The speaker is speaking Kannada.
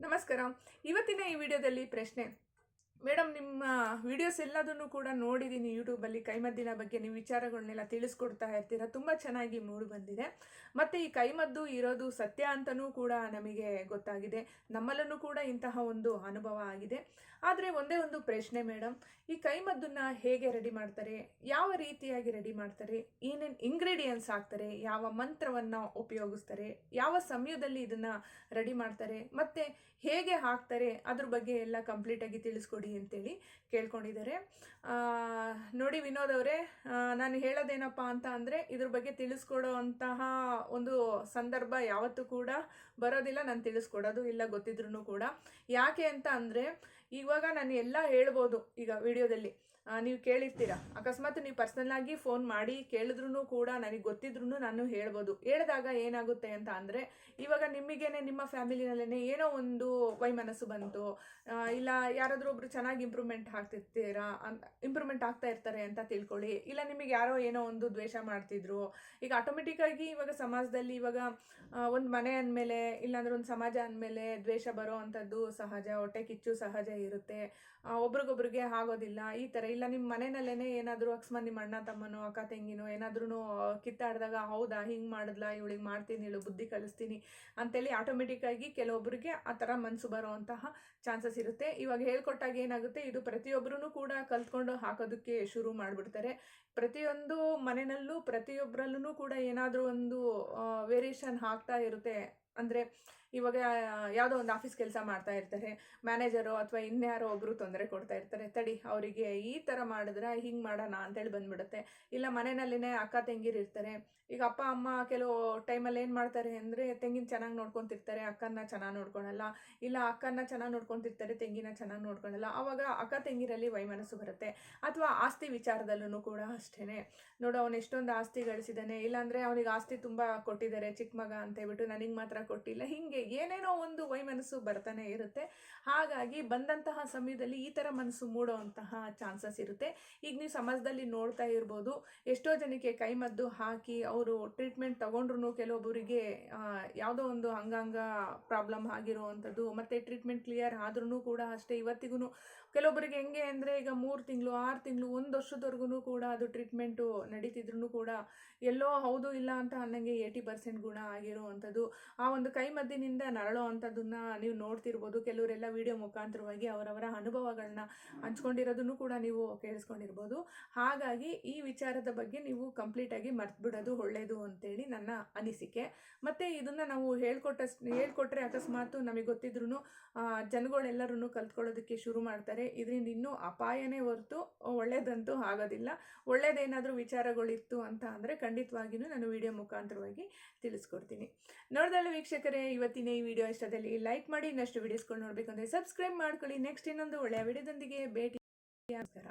ನಮಸ್ಕಾರ. ಇವತ್ತಿನ ಈ ವಿಡಿಯೋದಲ್ಲಿ ಪ್ರಶ್ನೆ. ಮೇಡಮ್, ನಿಮ್ಮ ವಿಡಿಯೋಸ್ ಎಲ್ಲದನ್ನು ಕೂಡ ನೋಡಿದ್ದೀನಿ ಯೂಟ್ಯೂಬಲ್ಲಿ ಕೈಮದ್ದಿನ ಬಗ್ಗೆ ನೀವು ವಿಚಾರಗಳನ್ನೆಲ್ಲ ತಿಳಿಸ್ಕೊಡ್ತಾ ಇರ್ತೀರ. ತುಂಬ ಚೆನ್ನಾಗಿ ಮೂಡಿ ಬಂದಿದೆ. ಮತ್ತು ಈ ಕೈಮದ್ದು ಇರೋದು ಸತ್ಯ ಅಂತಲೂ ಕೂಡ ನಮಗೆ ಗೊತ್ತಾಗಿದೆ. ನಮ್ಮಲ್ಲೂ ಕೂಡ ಇಂತಹ ಒಂದು ಅನುಭವ ಆಗಿದೆ. ಆದರೆ ಒಂದೇ ಒಂದು ಪ್ರಶ್ನೆ ಮೇಡಮ್, ಈ ಕೈಮದ್ದನ್ನು ಹೇಗೆ ರೆಡಿ ಮಾಡ್ತಾರೆ? ಯಾವ ರೀತಿಯಾಗಿ ರೆಡಿ ಮಾಡ್ತಾರೆ? ಏನೇನು ಇಂಗ್ರೀಡಿಯೆಂಟ್ಸ್ ಹಾಕ್ತಾರೆ? ಯಾವ ಮಂತ್ರವನ್ನು ಉಪಯೋಗಿಸ್ತಾರೆ? ಯಾವ ಸಮಯದಲ್ಲಿ ಇದನ್ನು ರೆಡಿ ಮಾಡ್ತಾರೆ? ಮತ್ತು ಹೇಗೆ ಹಾಕ್ತಾರೆ? ಅದ್ರ ಬಗ್ಗೆ ಎಲ್ಲ ಕಂಪ್ಲೀಟಾಗಿ ತಿಳಿಸ್ಕೊಡಿ. ಅಂತೇಳಿ ಕೇಳ್ಕೊಂಡಿದ್ದಾರೆ. ನೋಡಿ ವಿನೋದ್ ಅವರೇ ನಾನು ಹೇಳೋದೇನಪ್ಪ ಅಂತ ಅಂದರೆ ಇದ್ರ ಬಗ್ಗೆ ತಿಳಿಸ್ಕೊಡೋ ಅಂತಹ ಒಂದು ಸಂದರ್ಭ ಯಾವತ್ತೂ ಕೂಡ ಬರೋದಿಲ್ಲ, ನಾನು ತಿಳಿಸ್ಕೊಡೋದು ಇಲ್ಲ ಗೊತ್ತಿದ್ರು ಕೂಡ. ಯಾಕೆ ಅಂತ ಅಂದರೆ ಇವಾಗ ನಾನು ಎಲ್ಲ ಹೇಳ್ಬೋದು ಈಗ ವಿಡಿಯೋದಲ್ಲಿ. ನೀವು ಕೇಳಿರ್ತೀರ. ಅಕಸ್ಮಾತ್ ನೀವು ಪರ್ಸನಲ್ ಆಗಿ ಫೋನ್ ಮಾಡಿ ಕೇಳಿದ್ರು ಕೂಡ ನನಗೆ ಗೊತ್ತಿದ್ರು ನಾನು ಹೇಳ್ಬೋದು. ಹೇಳಿದಾಗ ಏನಾಗುತ್ತೆ ಅಂತ ಅಂದರೆ, ಇವಾಗ ನಿಮಗೇನೆ ನಿಮ್ಮ ಫ್ಯಾಮಿಲಿನಲ್ಲೇ ಏನೋ ಒಂದು ವೈಮನಸ್ಸು ಬಂತು. ಇಲ್ಲ ಯಾರಾದರೂ ಒಬ್ರು ಚೆನ್ನಾಗಿ ಇಂಪ್ರೂವ್ಮೆಂಟ್ ಹಾಕ್ತಿರ್ತೀರಾ ಇಂಪ್ರೂವ್ಮೆಂಟ್ ಆಗ್ತಾ ಇರ್ತಾರೆ ಅಂತ ತಿಳ್ಕೊಳ್ಳಿ. ಇಲ್ಲ ನಿಮಗೆ ಯಾರೋ ಏನೋ ಒಂದು ದ್ವೇಷ ಮಾಡ್ತಿದ್ರು. ಈಗ ಆಟೋಮೆಟಿಕ್ಕಾಗಿ ಇವಾಗ ಸಮಾಜದಲ್ಲಿ ಇವಾಗ ಒಂದು ಮನೆ ಅಂದಮೇಲೆ, ಇಲ್ಲಾಂದ್ರೆ ಒಂದು ಸಮಾಜ ಅಂದಮೇಲೆ ದ್ವೇಷ ಬರೋ ಅಂಥದ್ದು ಸಹಜ, ಹೊಟ್ಟೆ ಕಿಚ್ಚು ಸಹಜ ಇರುತ್ತೆ. ಒಬ್ರಿಗೊಬ್ರಿಗೆ ಆಗೋದಿಲ್ಲ. ಈ ಥರ ಇಲ್ಲ ನಿಮ್ಮ ಮನೆಯಲ್ಲೇ ಏನಾದರೂ ಅಕಸ್ಮಾತ್ ನಿಮ್ಮ ಅಣ್ಣ, ತಮ್ಮನೋ, ಅಕ್ಕ, ತಂಗಿನೋ ಏನಾದ್ರೂ ಕಿತ್ತಾಡಿದಾಗ, ಹೌದಾ, ಹಿಂಗೆ ಮಾಡಿದ್ಲಾ? ಇವಳಿಗೆ ಮಾಡ್ತೀನಿ ಹೇಳು ಬುದ್ಧಿ ಕಲಿಸ್ತೀನಿ ಅಂತೇಳಿ ಆಟೋಮೆಟಿಕ್ಕಾಗಿ ಕೆಲವೊಬ್ಬರಿಗೆ ಆ ಥರ ಮನಸ್ಸು ಬರುವಂತಹ ಚಾನ್ಸಸ್ ಇರುತ್ತೆ. ಇವಾಗ ಹೇಳ್ಕೊಟ್ಟಾಗ ಏನಾಗುತ್ತೆ? ಇದು ಪ್ರತಿಯೊಬ್ಬರೂ ಕೂಡ ಕಲ್ತ್ಕೊಂಡು ಹಾಕೋದಕ್ಕೆ ಶುರು ಮಾಡಿಬಿಡ್ತಾರೆ. ಪ್ರತಿಯೊಂದು ಮನೆಯಲ್ಲೂ ಪ್ರತಿಯೊಬ್ಬರಲ್ಲೂ ಕೂಡ ಏನಾದರೂ ಒಂದು ವೇರಿಯೇಷನ್ ಹಾಕ್ತಾ ಇರುತ್ತೆ. ಅಂದರೆ ಇವಾಗ ಯಾವುದೋ ಒಂದು ಆಫೀಸ್ ಕೆಲಸ ಮಾಡ್ತಾ ಇರ್ತಾರೆ ಮ್ಯಾನೇಜರು ಅಥವಾ ಇನ್ಯಾರೋ ಒಬ್ಬರು ತೊಂದರೆ ಕೊಡ್ತಾ ಇರ್ತಾರೆ, ತಡಿ ಅವರಿಗೆ ಈ ಥರ ಮಾಡಿದ್ರೆ ಹಿಂಗೆ ಮಾಡೋಣ ಅಂತೇಳಿ ಬಂದ್ಬಿಡುತ್ತೆ. ಇಲ್ಲ ಮನೆಯಲ್ಲಿನೇ ಅಕ್ಕ ತಂಗಿರು ಇರ್ತಾರೆ, ಈಗ ಅಪ್ಪ, ಅಮ್ಮ ಕೆಲವು ಟೈಮಲ್ಲಿ ಏನು ಮಾಡ್ತಾರೆ ಅಂದರೆ ತೆಂಗಿನ ಚೆನ್ನಾಗಿ ನೋಡ್ಕೊತಿರ್ತಾರೆ ಅಕ್ಕನ ಚೆನ್ನಾಗಿ ನೋಡ್ಕೊಳಲ್ಲ, ಇಲ್ಲ ಅಕ್ಕನ ಚೆನ್ನಾಗಿ ನೋಡ್ಕೊತಿರ್ತಾರೆ, ತೆಂಗಿನ ಚೆನ್ನಾಗಿ ನೋಡ್ಕೊಳಲ್ಲ ಆವಾಗ ಅಕ್ಕ ತೆಂಗಿರಲ್ಲಿ ವೈಮನಸ್ಸು ಬರುತ್ತೆ. ಅಥವಾ ಆಸ್ತಿ ವಿಚಾರದಲ್ಲೂ ಕೂಡ ಅಷ್ಟೇ ನೋಡು, ಅವನು ಎಷ್ಟೊಂದು ಆಸ್ತಿ ಗಳಿಸಿದ್ದಾನೆ ಇಲ್ಲಾಂದರೆ ಅವನಿಗೆ ಆಸ್ತಿ ತುಂಬ ಕೊಟ್ಟಿದ್ದಾರೆ ಚಿಕ್ಕ ಮಗ ಅಂತ ಹೇಳ್ಬಿಟ್ಟು ನನಗೆ ಮಾತ್ರ ಕೊಟ್ಟಿಲ್ಲ, ಹೀಗೆ ಏನೇನೋ ಒಂದು ವೈಮನಸ್ಸು ಬರ್ತಾನೆ ಇರುತ್ತೆ. ಹಾಗಾಗಿ ಬಂದಂತಹ ಸಮಯದಲ್ಲಿ ಈ ಥರ ಮನಸ್ಸು ಮೂಡುವಂತಹ ಚಾನ್ಸಸ್ ಇರುತ್ತೆ. ಈಗ ನೀವು ಸಮಾಜದಲ್ಲಿ ನೋಡ್ತಾ ಇರ್ಬೋದು. ಎಷ್ಟೋ ಜನಕ್ಕೆ ಕೈಮದ್ದು ಹಾಕಿ ಅವರು ಟ್ರೀಟ್ಮೆಂಟ್ ತಗೊಂಡ್ರು ಕೆಲವೊಬ್ಬರಿಗೆ ಯಾವುದೋ ಒಂದು ಅಂಗಾಂಗ ಪ್ರಾಬ್ಲಮ್ ಆಗಿರುವಂಥದ್ದು, ಮತ್ತು ಟ್ರೀಟ್ಮೆಂಟ್ ಕ್ಲಿಯರ್ ಆದ್ರೂ ಕೂಡ ಅಷ್ಟೇ. ಇವತ್ತಿಗೂ ಕೆಲವೊಬ್ಬರಿಗೆ ಹೆಂಗೆ ಅಂದರೆ ಈಗ ಮೂರು ತಿಂಗಳು, ಆರು ತಿಂಗಳು, ಒಂದು ವರ್ಷದವರೆಗೂ ಕೂಡ ಅದು ಟ್ರೀಟ್ಮೆಂಟು ನಡೀತಿದ್ರು ಕೂಡ ಎಲ್ಲೋ ಹೌದು ಇಲ್ಲ ಅಂತ ಅನ್ನಂಗೆ ಏಯ್ಟಿ ಪರ್ಸೆಂಟ್ ಗುಣ ಆಗಿರುವಂಥದ್ದು. ಆ ಒಂದು ಕೈ ಮದ್ದಿನಿಂದ ನರಳೋ ಅಂಥದ್ದನ್ನ ನೀವು ನೋಡ್ತಿರ್ಬೋದು. ಕೆಲವರೆಲ್ಲ ವಿಡಿಯೋ ಮುಖಾಂತರವಾಗಿ ಅವರವರ ಅನುಭವಗಳನ್ನ ಹಂಚ್ಕೊಂಡಿರೋದನ್ನು ಕೂಡ ನೀವು ಕೇಳಿಸ್ಕೊಂಡಿರ್ಬೋದು. ಹಾಗಾಗಿ ಈ ವಿಚಾರದ ಬಗ್ಗೆ ನೀವು ಕಂಪ್ಲೀಟಾಗಿ ಮರ್ತ್ಬಿಡೋದು ಒಳ್ಳೆಯದು ಅಂತೇಳಿ ನನ್ನ ಅನಿಸಿಕೆ. ಮತ್ತು ಇದನ್ನು ನಾವು ಹೇಳ್ಕೊಟ್ಟಷ್ಟು ಹೇಳ್ಕೊಟ್ರೆ ಅಕಸ್ಮಾತ್ ನಮಗೆ ಗೊತ್ತಿದ್ರು ಜನಗಳೆಲ್ಲರೂ ಕಲ್ತ್ಕೊಳ್ಳೋದಕ್ಕೆ ಶುರು ಮಾಡ್ತಾರೆ. ಇದರಿಂದ ಇನ್ನೂ ಅಪಾಯನೇ ಹೊರತು ಒಳ್ಳೇದಂತೂ ಆಗೋದಿಲ್ಲ. ಒಳ್ಳೇದೇನಾದರೂ ವಿಚಾರಗಳಿತ್ತು ಅಂತ ಅಂದರೆ ಖಂಡಿತವಾಗಿಯೂ ನಾನು ವಿಡಿಯೋ ಮುಖಾಂತರವಾಗಿ ತಿಳಿಸ್ಕೊಡ್ತೀನಿ. ನೋಡ್ದಲ್ಲ ವೀಕ್ಷಕರೇ ಇವತ್ತಿನ ಈ ವಿಡಿಯೋ ಇಷ್ಟದಲ್ಲಿ ಲೈಕ್ ಮಾಡಿ, ಇನ್ನಷ್ಟು ವಿಡಿಯೋಸ್ಗಳು ನೋಡಬೇಕು ಅಂದರೆ ಸಬ್ಸ್ಕ್ರೈಬ್ ಮಾಡ್ಕೊಳ್ಳಿ. ನೆಕ್ಸ್ಟ್ ಇನ್ನೊಂದು ಒಳ್ಳೆಯ ವಿಡಿಯೋದೊಂದಿಗೆ ಭೇಟಿ. ನಮಸ್ಕಾರ.